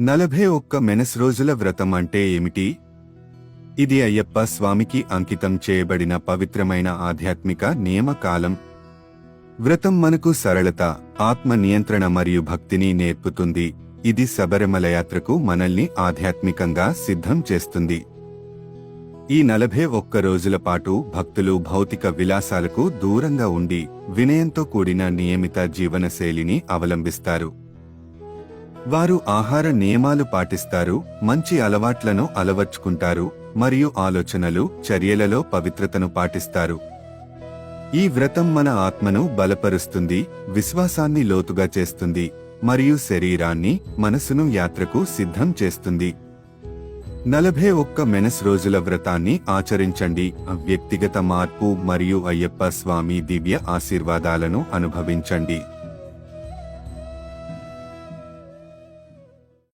నలభై ఒక్క మెనస్ రోజుల వ్రతం అంటే ఏమిటి? ఇది అయ్యప్ప స్వామికి అంకితం చేయబడిన పవిత్రమైన ఆధ్యాత్మిక నియమకాలం. వ్రతం మనకు సరళత ఆత్మ నియంత్రణ మరియు భక్తిని నేర్పుతుంది. ఇది శబరిమల యాత్రకు మనల్ని ఆధ్యాత్మికంగా సిద్ధం చేస్తుంది. ఈ నలభై ఒక్క రోజుల పాటు భక్తులు భౌతిక విలాసాలకు దూరంగా ఉండి వినయంతో కూడిన నియమిత జీవనశైలిని అవలంబిస్తారు. వారు ఆహార నియమాలు పాటిస్తారు మంచి అలవాట్లను అలవర్చుకుంటారు మరియు ఆలోచనలు చర్యలలో పవిత్రతను పాటిస్తారు. ఈ వ్రతం మన ఆత్మను బలపరుస్తుంది విశ్వాసాన్ని లోతుగా చేస్తుంది మరియు శరీరాన్ని మనసును యాత్రకు సిద్ధం చేస్తుంది. నలభై ఒక్క మెనస్ రోజుల వ్రతాన్ని ఆచరించండి వ్యక్తిగత మార్పు మరియు అయ్యప్ప స్వామి దివ్య ఆశీర్వాదాలను అనుభవించండి.